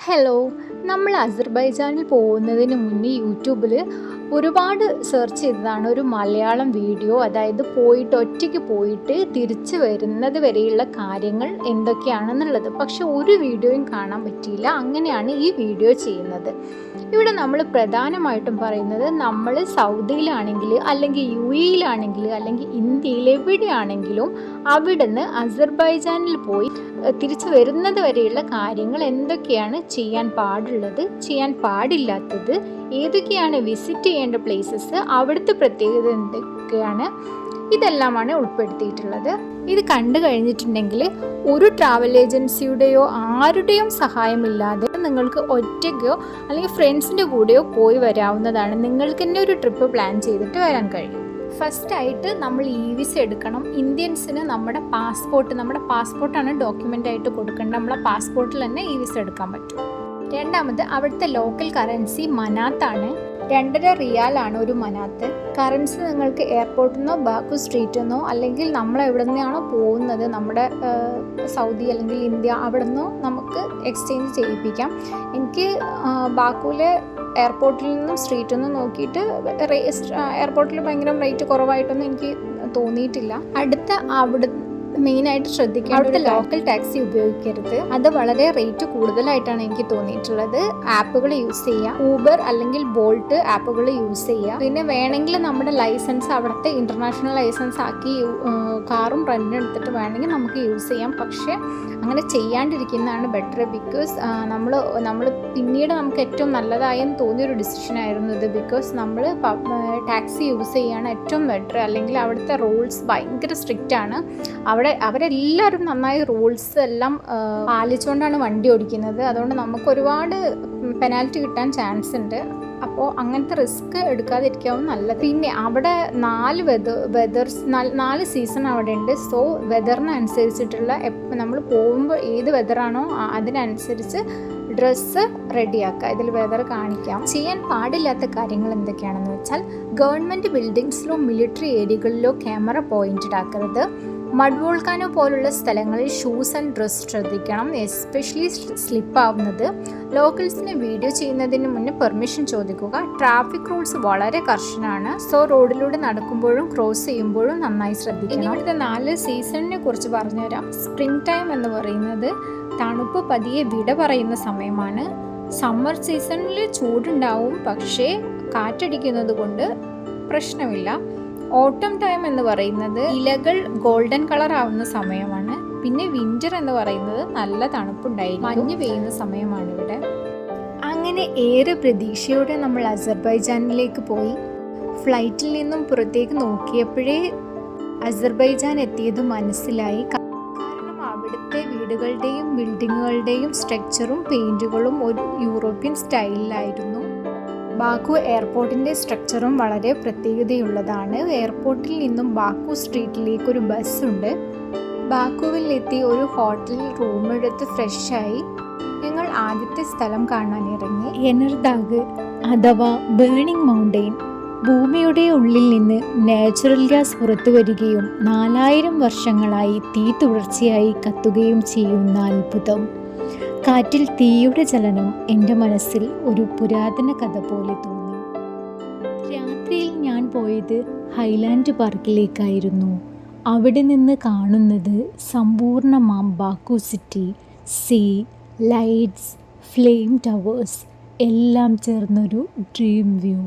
Hello നമ്മൾ അസർബൈജാനിൽ പോകുന്നതിന് മുന്നേ യൂട്യൂബിൽ ഒരുപാട് സെർച്ച് ചെയ്തതാണ് ഒരു മലയാളം വീഡിയോ അതായത് പോയിട്ട് ഒറ്റയ്ക്ക് പോയിട്ട് തിരിച്ചു വരുന്നത് വരെയുള്ള കാര്യങ്ങൾ എന്തൊക്കെയാണെന്നുള്ളത്. പക്ഷെ ഒരു വീഡിയോയും കാണാൻ പറ്റിയില്ല. അങ്ങനെയാണ് ഈ വീഡിയോ ചെയ്യുന്നത്. ഇവിടെ നമ്മൾ പ്രധാനമായിട്ടും പറയുന്നത് നമ്മൾ സൗദിയിലാണെങ്കിൽ അല്ലെങ്കിൽ യു എയിലാണെങ്കിൽ അല്ലെങ്കിൽ ഇന്ത്യയിൽ എവിടെയാണെങ്കിലും അവിടുന്ന് അസർബൈജാനിൽ പോയി തിരിച്ചു വരുന്നത് വരെയുള്ള കാര്യങ്ങൾ എന്തൊക്കെയാണ് ചെയ്യാൻ പാടുള്ളത് ചെയ്യാൻ പാടില്ലാത്തത് ഏതൊക്കെയാണ് വിസിറ്റ് ചെയ്യേണ്ട പ്ലേസസ് അവിടുത്തെ പ്രത്യേകത എന്തൊക്കെയാണ് ഇതെല്ലാമാണ് ഉൾപ്പെടുത്തിയിട്ടുള്ളത്. ഇത് കണ്ടു കഴിഞ്ഞിട്ടുണ്ടെങ്കിൽ ഒരു ട്രാവൽ ഏജൻസിയുടെയോ ആരുടെയും സഹായമില്ലാതെ നിങ്ങൾക്ക് ഒറ്റയ്ക്കോ അല്ലെങ്കിൽ ഫ്രണ്ട്സിന്റെ കൂടെയോ പോയി വരാവുന്നതാണ്. നിങ്ങൾക്ക് തന്നെ ഒരു ട്രിപ്പ് പ്ലാൻ ചെയ്തിട്ട് വരാൻ കഴിയും. ഫസ്റ്റ് ആയിട്ട് നമ്മൾ ഇ വിസ എടുക്കണം. ഇന്ത്യൻസിന് നമ്മുടെ പാസ്പോർട്ട് നമ്മുടെ പാസ്പോർട്ടാണ് ഡോക്യുമെന്റ് ആയിട്ട് കൊടുക്കേണ്ടത്. നമ്മളെ പാസ്പോർട്ടിൽ തന്നെ ഇ വിസ എടുക്കാൻ പറ്റും. രണ്ടാമത് അവിടുത്തെ ലോക്കൽ കറൻസി മനാത്താണ്. രണ്ടര റിയാലാണ് ഒരു മനാത്ത്. കറൻസി നിങ്ങൾക്ക് എയർപോർട്ടിൽ നിന്നോ ബാക്കു സ്ട്രീറ്റിൽ നിന്നോ അല്ലെങ്കിൽ നമ്മൾ എവിടെ നിന്നാണോ പോകുന്നത് നമ്മുടെ സൗദി അല്ലെങ്കിൽ ഇന്ത്യ അവിടെ നിന്നോ നമുക്ക് എക്സ്ചേഞ്ച് ചെയ്യിപ്പിക്കാം. എനിക്ക് ബാക്കുവിലെ എയർപോർട്ടിൽ നിന്നും സ്ട്രീറ്റിൽ നിന്നും നോക്കിയിട്ട് എയർപോർട്ടിൽ ഭയങ്കര റേറ്റ് കുറവായിട്ടൊന്നും എനിക്ക് തോന്നിയിട്ടില്ല. അടുത്ത അവിടെ മെയിനായിട്ട് ശ്രദ്ധിക്കുക അവിടുത്തെ ലോക്കൽ ടാക്സി ഉപയോഗിക്കരുത്. അത് വളരെ റേറ്റ് കൂടുതലായിട്ടാണ് എനിക്ക് തോന്നിയിട്ടുള്ളത്. ആപ്പുകൾ യൂസ് ചെയ്യുക ഊബർ അല്ലെങ്കിൽ ബോൾട്ട് ആപ്പുകൾ യൂസ് ചെയ്യുക പിന്നെ വേണമെങ്കിൽ നമ്മുടെ ലൈസൻസ് അവിടുത്തെ ഇന്റർനാഷണൽ ലൈസൻസ് ആക്കി കാറും റെന്റ് എടുത്തിട്ട് വേണമെങ്കിൽ നമുക്ക് യൂസ് ചെയ്യാം. പക്ഷേ അങ്ങനെ ചെയ്യാണ്ടിരിക്കുന്നതാണ് ബെറ്റർ ബിക്കോസ് നമ്മൾ നമ്മൾ പിന്നീട് നമുക്ക് ഏറ്റവും നല്ലതായെന്ന് തോന്നിയൊരു ഡിസിഷൻ ആയിരുന്നു ഇത്. ബിക്കോസ് നമ്മൾ ടാക്സി യൂസ് ചെയ്യാണ് ഏറ്റവും ബെറ്റർ അല്ലെങ്കിൽ അവിടുത്തെ റൂൾസ് ഭയങ്കര സ്ട്രിക്റ്റ് ആണ്. അവിടെ അവരെല്ലാവരും നന്നായി റൂൾസ് എല്ലാം പാലിച്ചുകൊണ്ടാണ് വണ്ടി ഓടിക്കുന്നത്. അതുകൊണ്ട് നമുക്ക് ഒരുപാട് പെനാൽറ്റി കിട്ടാൻ ചാൻസ് ഉണ്ട്. അപ്പോൾ അങ്ങനത്തെ റിസ്ക് എടുക്കാതിരിക്കാവും നല്ലത്. പിന്നെ അവിടെ നാല് വെതർ വെതേഴ്സ് നാല് സീസൺ അവിടെ ഉണ്ട്. സോ വെതറിനനുസരിച്ചിട്ടുള്ള നമ്മൾ പോകുമ്പോൾ ഏത് വെതറാണോ അതിനനുസരിച്ച് ഡ്രസ്സ് റെഡിയാക്കുക ഇതിൽ വെതർ കാണിക്കാം. ചെയ്യാൻ പാടില്ലാത്ത കാര്യങ്ങൾ എന്തൊക്കെയാണെന്ന് വെച്ചാൽ ഗവൺമെന്റ് ബിൽഡിങ്സിലോ മിലിറ്ററി ഏരിയകളിലോ ക്യാമറ പോയിന്റഡ് ആക്കരുത്. മഡ് വോൾക്കാനോ പോലുള്ള സ്ഥലങ്ങളിൽ ഷൂസ് ആൻഡ് ഡ്രസ് ശ്രദ്ധിക്കണം. എസ്പെഷ്യലി സ്ലിപ്പ് ആവുന്നത് ലോക്കൽസിന് വീഡിയോ ചെയ്യുന്നതിന് മുന്നേ പെർമിഷൻ ചോദിക്കുക. ട്രാഫിക് റൂൾസ് വളരെ കർശനമാണ്. സോ റോഡിലൂടെ നടക്കുമ്പോഴും ക്രോസ് ചെയ്യുമ്പോഴും നന്നായി ശ്രദ്ധിക്കണം. ഇവിടുത്തെ നാല് സീസണിനെ കുറിച്ച് പറഞ്ഞുതരാം. സ്പ്രിംഗ് ടൈം എന്ന് പറയുന്നത് തണുപ്പ് പതിയെ വിട പറയുന്ന സമയമാണ്. സമ്മർ സീസണിൽ ചൂടുണ്ടാവും. പക്ഷേ കാറ്റടിക്കുന്നത് കൊണ്ട് പ്രശ്നമില്ല. ഓട്ടം ടൈം എന്ന് പറയുന്നത് ഇലകൾ ഗോൾഡൻ കളർ ആവുന്ന സമയമാണ്. പിന്നെ വിന്റർ എന്ന് പറയുന്നത് നല്ല തണുപ്പുണ്ടായിരിക്കും. മഞ്ഞ് പെയ്യുന്ന സമയമാണ് ഇവിടെ. അങ്ങനെ ഏറെ പ്രതീക്ഷയോടെ നമ്മൾ അസർബൈജാനിലേക്ക് പോയി. ഫ്ലൈറ്റിൽ നിന്നും പുറത്തേക്ക് നോക്കിയപ്പോഴേ അസർബൈജാൻ എത്തിയത് മനസ്സിലായി. കാരണം അവിടുത്തെ വീടുകളുടെയും ബിൽഡിങ്ങുകളുടെയും സ്ട്രക്ചറും പെയിന്റുകളും ഒരു യൂറോപ്യൻ സ്റ്റൈലിലായിരുന്നു ബാക്കു എയർപോർട്ടിന്റെ സ്ട്രക്ചറും വളരെ പ്രത്യേകതയുള്ളതാണ്. എയർപോർട്ടിൽ നിന്നും ബാക്കു സ്ട്രീറ്റിലേക്ക് ഒരു ബസ്സുണ്ട്. ബാക്കുവിലെത്തി ഒരു ഹോട്ടലിൽ റൂമെടുത്ത് ഫ്രഷായി. ഞങ്ങൾ ആദ്യത്തെ സ്ഥലം കാണാൻ ഇറങ്ങി. എനർദാഗ് അഥവാ ബേണിംഗ് മൗണ്ടെയിൻ ഭൂമിയുടെ ഉള്ളിൽ നിന്ന് നാച്ചുറൽ ഗ്യാസ് പുറത്തു വരികയും നാലായിരം വർഷങ്ങളായി തീ തുടർച്ചയായി കത്തുകയും ചെയ്യുന്ന അത്ഭുതം. കാറ്റിൽ തീയുടെ ചലനം എന്റെ മനസ്സിൽ ഒരു പുരാതന കഥ പോലെ തോന്നി. രാത്രിയിൽ ഞാൻ പോയത് ഹൈലാൻഡ് പാർക്കിലേക്കായിരുന്നു. അവിടെ നിന്ന് കാണുന്നത് സമ്പൂർണമാം Baku city sea lights flame towers എല്ലാം ചേർന്നൊരു ഡ്രീം വ്യൂ.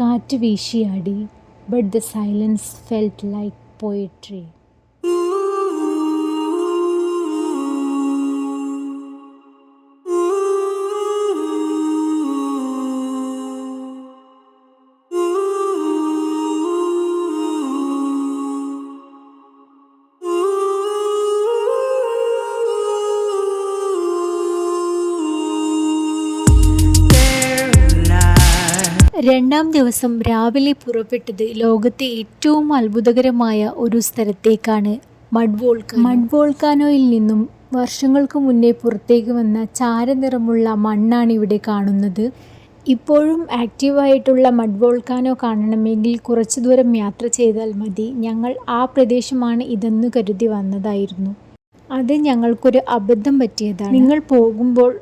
കാറ്റ് വീശിയാടി but the silence felt like poetry. രണ്ടാം ദിവസം രാവിലെ പുറപ്പെട്ടത് ലോകത്തെ ഏറ്റവും അത്ഭുതകരമായ ഒരു സ്ഥലത്തേക്കാണ് മഡ് വോൾക്കാനോ മഡ് വോൾക്കാനോയിൽ നിന്നും വർഷങ്ങൾക്ക് മുന്നേ പുറത്തേക്ക് വന്ന ചാരനിറമുള്ള മണ്ണാണ് ഇവിടെ കാണുന്നത്. ഇപ്പോഴും ആക്റ്റീവായിട്ടുള്ള മഡ് വോൾക്കാനോ കാണണമെങ്കിൽ കുറച്ച് ദൂരം യാത്ര ചെയ്താൽ മതി. ഞങ്ങൾ ആ പ്രദേശമാണ് ഇതെന്ന് കരുതി വന്നതായിരുന്നു. അത് ഞങ്ങൾക്കൊരു അബദ്ധം പറ്റിയതാണ്. നിങ്ങൾ പോകുമ്പോൾ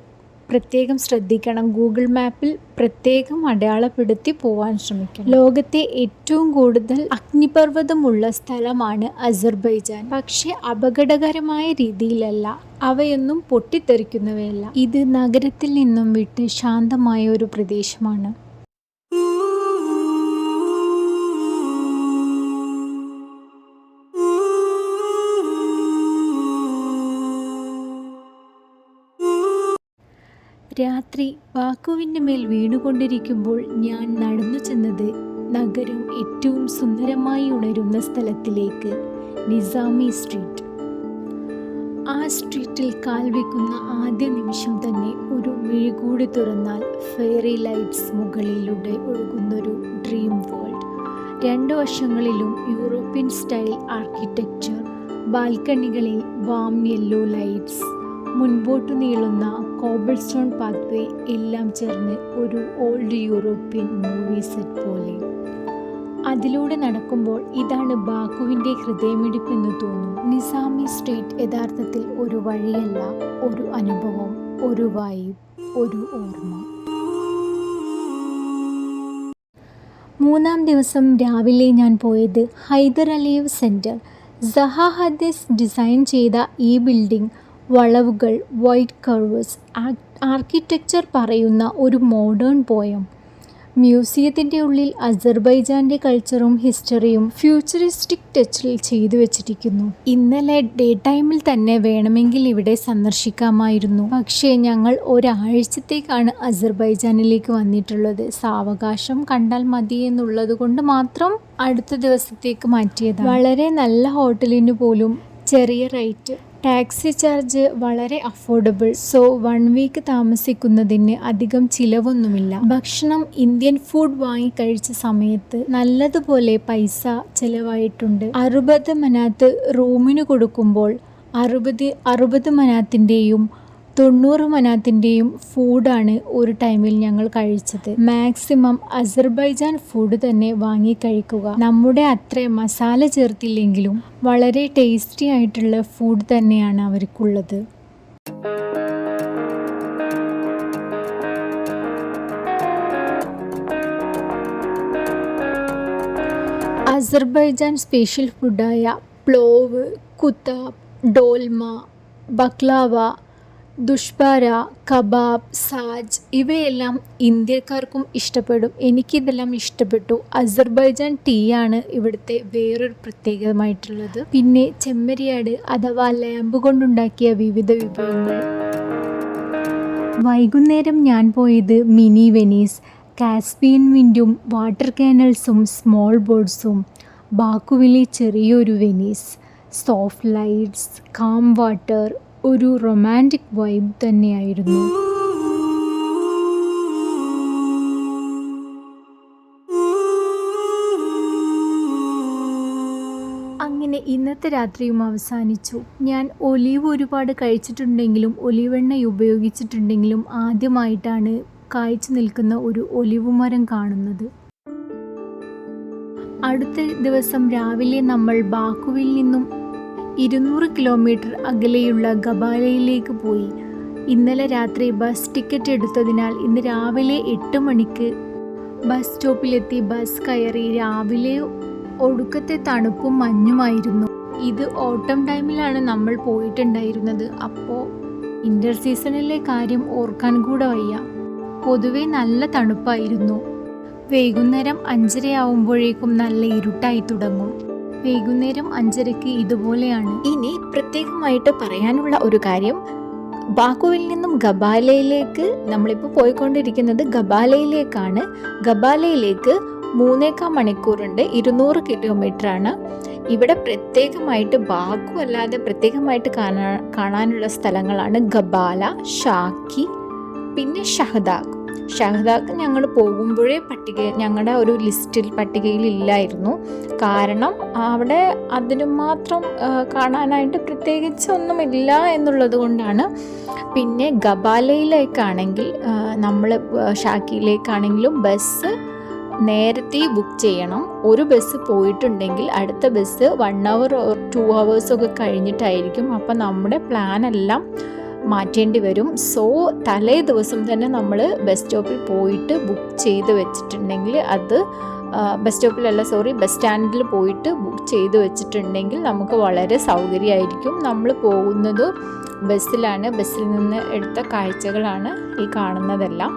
പ്രത്യേകം ശ്രദ്ധിക്കണം. ഗൂഗിൾ മാപ്പിൽ പ്രത്യേകം അടയാളപ്പെടുത്തി പോവാൻ ശ്രമിക്കണം. ലോകത്തെ ഏറ്റവും കൂടുതൽ അഗ്നിപർവതമുള്ള സ്ഥലമാണ് അസർബൈജാൻ. പക്ഷെ അപകടകരമായ രീതിയിലല്ല. അവയൊന്നും പൊട്ടിത്തെറിക്കുന്നവയല്ല. ഇത് നഗരത്തിൽ നിന്നും വിട്ട് ശാന്തമായ ഒരു പ്രദേശമാണ്. രാത്രി വാക്കുവിന്റെ മേൽ വീണുകൊണ്ടിരിക്കുമ്പോൾ ഞാൻ നടന്നു ചെന്നത് നഗരം ഏറ്റവും സുന്ദരമായി ഉണരുന്ന സ്ഥലത്തിലേക്ക് നിസാമി സ്ട്രീറ്റ്. ആ സ്ട്രീറ്റിൽ കാൽ വയ്ക്കുന്ന ആദ്യ നിമിഷം തന്നെ ഒരു മിഴികൂടി തുറന്നാൽ ഫെയറി ലൈറ്റ്സ് മുകളിലൂടെ ഒഴുകുന്നൊരു ഡ്രീം വേൾഡ്. രണ്ട് വശങ്ങളിലും യൂറോപ്യൻ സ്റ്റൈൽ ആർക്കിടെക്ചർ ബാൽക്കണികളിൽ വാം യെല്ലോ ലൈറ്റ്സ് മുൻപോട്ട് നീളുന്ന കോബിൾ സ്റ്റോൺ പാത്വേ എല്ലാം ചേർന്ന് ഒരു ഓൾഡ് യൂറോപ്യൻ മൂവി സെറ്റ് പോലെ. അതിലൂടെ നടക്കുമ്പോൾ ഇതാണ് ബാക്കുവിന്റെ ഹൃദയമിടിപ്പെന്ന് തോന്നും. നിസാമി സ്ട്രീറ്റ് യഥാർത്ഥത്തിൽ ഒരു വഴിയല്ല ഒരു അനുഭവം ഒരു വായു ഒരു ഓർമ്മ. മൂന്നാം ദിവസം രാവിലെ ഞാൻ പോയത് Heydar Aliyev centre. Zaha design ചെയ്ത ഈ ബിൽഡിംഗ് വളവുകൾ വൈറ്റ് കർവ്സ് ആർക്കിടെക്ചർ പറയുന്ന ഒരു മോഡേൺ പോയം. മ്യൂസിയത്തിന്റെ ഉള്ളിൽ അസർബൈജാന്റെ കൾച്ചറും ഹിസ്റ്ററിയും ഫ്യൂച്ചറിസ്റ്റിക് ടച്ചിൽ ചെയ്തു വെച്ചിരിക്കുന്നു. ഇന്നലെ ഡേ ടൈമിൽ തന്നെ വേണമെങ്കിൽ ഇവിടെ സന്ദർശിക്കാമായിരുന്നു. പക്ഷേ ഞങ്ങൾ ഒരാഴ്ചത്തേക്കാണ് അസർബൈജാനിലേക്ക് വന്നിട്ടുള്ളത്. സാവകാശം കണ്ടാൽ മതി എന്നുള്ളത് കൊണ്ട് മാത്രം അടുത്ത ദിവസത്തേക്ക് മാറ്റിയത് വളരെ നല്ല ഹോട്ടലിന് പോലും ചെറിയ റേറ്റ് ടാക്സി ചാർജ് വളരെ അഫോർഡബിൾ. സോ വൺ വീക്ക് താമസിക്കുന്നതിന് അധികം ചിലവൊന്നുമില്ല. ഭക്ഷണം ഇന്ത്യൻ ഫുഡ് വാങ്ങി കഴിച്ച സമയത്ത് നല്ലതുപോലെ പൈസ ചിലവായിട്ടുണ്ട്. അറുപത് മനാത്ത് റൂമിന് കൊടുക്കുമ്പോൾ അറുപത് അറുപത് മനാത്തിന്റെയും തൊണ്ണൂറ് മനാത്തിന്റെയും ഫുഡാണ് ഒരു ടൈമിൽ ഞങ്ങൾ കഴിച്ചത്. മാക്സിമം അസർബൈജാൻ ഫുഡ് തന്നെ വാങ്ങി കഴിക്കുക. നമ്മുടെ അത്ര മസാല ചേർത്തില്ലെങ്കിലും വളരെ ടേസ്റ്റി ആയിട്ടുള്ള ഫുഡ് തന്നെയാണ് അവർക്കുള്ളത്. Azerbaijan special ഫുഡായ plov qutab dolma baklava dushbara kebab saj ഇവയെല്ലാം ഇന്ത്യക്കാർക്കും ഇഷ്ടപ്പെടും. എനിക്കിതെല്ലാം ഇഷ്ടപ്പെട്ടു. അസർബൈജാൻ ടീ ആണ് ഇവിടുത്തെ വേറൊരു പ്രത്യേകമായിട്ടുള്ളത്. പിന്നെ ചെമ്മരിയാട് അഥവാ ലാമ്പ് കൊണ്ടുണ്ടാക്കിയ വിവിധ വിഭവങ്ങൾ. വൈകുന്നേരം ഞാൻ പോയത് മിനി വെനീസ് കാസ്പിയൻ വിൻഡും വാട്ടർ കാനൽസും സ്മോൾ ബോട്ട്സും. ബാക്കുവിലെ ചെറിയൊരു Venice. Soft lights calm water ഒരു റൊമാന്റിക് വൈബ് തന്നെയായിരുന്നു. അങ്ങനെ ഇന്നത്തെ രാത്രിയും അവസാനിച്ചു. ഞാൻ ഒലീവ് ഒരുപാട് കഴിച്ചിട്ടുണ്ടെങ്കിലും ഒലിവെണ്ണ ഉപയോഗിച്ചിട്ടുണ്ടെങ്കിലും ആദ്യമായിട്ടാണ് കായ്ച്ചു നിൽക്കുന്ന ഒരു ഒലിവ് മരം കാണുന്നത്. അടുത്ത ദിവസം രാവിലെ നമ്മൾ ബാക്കുവിൽ നിന്നും ഇരുന്നൂറ് കിലോമീറ്റർ അകലെയുള്ള ഗബാലയിലേക്ക് പോയി. ഇന്നലെ രാത്രി ബസ് ടിക്കറ്റ് എടുത്തതിനാൽ ഇന്ന് രാവിലെ എട്ട് മണിക്ക് ബസ് സ്റ്റോപ്പിലെത്തി ബസ് കയറി രാവിലെ ഒടുക്കത്തെ തണുപ്പും മഞ്ഞുമായിരുന്നു. ഇത് ഓട്ടം ടൈമിലാണ് നമ്മൾ പോയിട്ടുണ്ടായിരുന്നത്. അപ്പോൾ ഇന്റർ സീസണിലെ കാര്യം ഓർക്കാൻ കൂടെ വയ്യ. പൊതുവെ നല്ല തണുപ്പായിരുന്നു. വൈകുന്നേരം അഞ്ചരയാവുമ്പോഴേക്കും നല്ല ഇരുട്ടായി തുടങ്ങും. വൈകുന്നേരം അഞ്ചരയ്ക്ക് ഇതുപോലെയാണ്. ഇനി പ്രത്യേകമായിട്ട് പറയാനുള്ള ഒരു കാര്യം. ബാക്കുവിൽ നിന്നും ഗബാലയിലേക്ക് നമ്മളിപ്പോൾ പോയിക്കൊണ്ടിരിക്കുന്നത് ഗബാലയിലേക്കാണ്. ഗബാലയിലേക്ക് മൂന്നേക്കാൽ മണിക്കൂറുണ്ട് ഇരുന്നൂറ് കിലോമീറ്റർ ആണ് ഇവിടെ പ്രത്യേകമായിട്ട് ബാക്കു അല്ലാതെ പ്രത്യേകമായിട്ട് കാണാ കാണാനുള്ള സ്ഥലങ്ങളാണ് ഗബാല ഷാക്കി പിന്നെ ഷഹദാഗ് ഷഹദാഗ് ഞങ്ങൾ പോകുമ്പോഴേ പട്ടിക ഞങ്ങളുടെ ഒരു ലിസ്റ്റിൽ പട്ടികയിൽ ഇല്ലായിരുന്നു കാരണം അവിടെ അതിന് മാത്രം കാണാനായിട്ട് പ്രത്യേകിച്ച് ഒന്നുമില്ല എന്നുള്ളത് കൊണ്ടാണ്. പിന്നെ ഗബാലയിലേക്കാണെങ്കിൽ നമ്മൾ ഷാക്കിയിലേക്കാണെങ്കിലും ബസ് നേരത്തെ ബുക്ക് ചെയ്യണം. ഒരു ബസ് പോയിട്ടുണ്ടെങ്കിൽ അടുത്ത ബസ് വൺ അവർ ടു അവേഴ്സൊക്കെ കഴിഞ്ഞിട്ടായിരിക്കും. അപ്പം നമ്മുടെ പ്ലാൻ എല്ലാം മാറ്റേണ്ടി വരും. സോ തലേ ദിവസം തന്നെ നമ്മൾ ബസ് സ്റ്റോപ്പിൽ പോയിട്ട് ബുക്ക് ചെയ്ത് വെച്ചിട്ടുണ്ടെങ്കിൽ അത് ബസ് സ്റ്റോപ്പിലല്ല സോറി ബസ് സ്റ്റാൻഡിൽ പോയിട്ട് ബുക്ക് ചെയ്ത് വെച്ചിട്ടുണ്ടെങ്കിൽ നമുക്ക് വളരെ സൗകര്യമായിരിക്കും. നമ്മൾ പോകുന്നത് ബസ്സിലാണ്. ബസ്സിൽ നിന്ന് എടുത്ത കാഴ്ചകളാണ് ഈ കാണുന്നതെല്ലാം.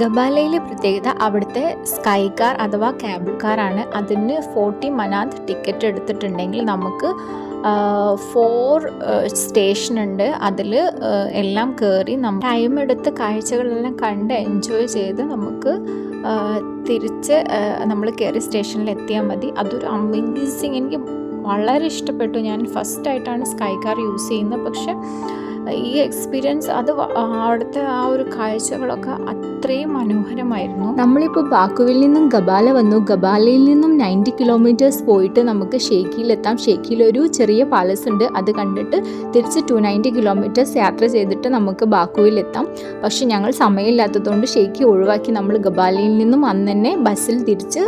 ഗബാലയിലെ പ്രത്യേകത അവിടുത്തെ സ്കൈ കാർ അഥവാ കേബിൾ കാറാണ് അതിന് ഫോർട്ടി മനാന്ത് ടിക്കറ്റ് എടുത്തിട്ടുണ്ടെങ്കിൽ നമുക്ക് ഫോർ സ്റ്റേഷൻ ഉണ്ട്. അതിൽ എല്ലാം കയറി നമ്മൾ ടൈം എടുത്ത് കാഴ്ചകളെല്ലാം കണ്ട് എൻജോയ് ചെയ്ത് നമുക്ക് തിരിച്ച് നമ്മൾ കയറി സ്റ്റേഷനിൽ എത്തിയാൽ മതി. അതൊരു അമേസിങ് എനിക്ക് വളരെ ഇഷ്ടപ്പെട്ടു. ഞാൻ ഫസ്റ്റ് ആയിട്ടാണ് സ്കൈ കാർ യൂസ് ചെയ്യുന്നത്. പക്ഷെ ഈ എക്സ്പീരിയൻസ് അത് അവിടുത്തെ ആ ഒരു കാഴ്ചകളൊക്കെ അത്രയും മനോഹരമായിരുന്നു. നമ്മളിപ്പോൾ ബാക്കുവിൽ നിന്നും ഗബാല വന്നു. ഗബാലയിൽ നിന്നും നയന്റി കിലോമീറ്റേഴ്സ് പോയിട്ട് നമുക്ക് ഷേക്കിയിലെത്താം ഷേക്കിയിലൊരു ചെറിയ പാലസ് ഉണ്ട്. അത് കണ്ടിട്ട് തിരിച്ച് ടു നയന്റി കിലോമീറ്റേഴ്സ് യാത്ര ചെയ്തിട്ട് നമുക്ക് ബാക്കുവിലെത്താം പക്ഷെ ഞങ്ങൾ സമയമില്ലാത്തതുകൊണ്ട് ഷേക്കി ഒഴിവാക്കി നമ്മൾ ഗബാലയിൽ നിന്നും അന്ന് തന്നെ ബസ്സിൽ തിരിച്ച്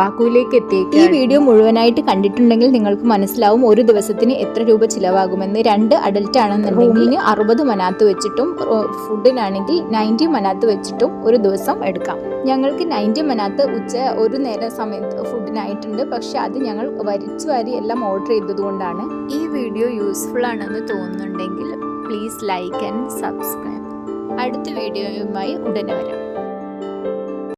ബാക്കുവിലേക്ക് എത്തി ഈ വീഡിയോ മുഴുവനായിട്ട് കണ്ടിട്ടുണ്ടെങ്കിൽ നിങ്ങൾക്ക് മനസ്സിലാവും ഒരു ദിവസത്തിന് എത്ര രൂപ ചിലവാകുമെന്ന്. രണ്ട് അഡൽറ്റ് ആണെന്നുണ്ടെങ്കിൽ അറുപത് മനാത്ത് വെച്ചിട്ടും ഫുഡിനാണെങ്കിൽ നയന്റി മനാത്ത് വെച്ചിട്ടും ഒരു ദിവസം എടുക്കാം. ഞങ്ങൾക്ക് നയന്റി മനാത്ത് ഉച്ച ഒരു നേരം സമയത്ത് ഫുഡിനായിട്ടുണ്ട് പക്ഷെ അത് ഞങ്ങൾ വരിച്ചു വാരി എല്ലാം ഓർഡർ ചെയ്തതുകൊണ്ടാണ്. ഈ വീഡിയോ യൂസ്ഫുൾ ആണെന്ന് തോന്നുന്നുണ്ടെങ്കിൽ പ്ലീസ് ലൈക്ക് ആൻഡ് സബ്സ്ക്രൈബ് അടുത്ത വീഡിയോയുമായി ഉടനെ വരാം.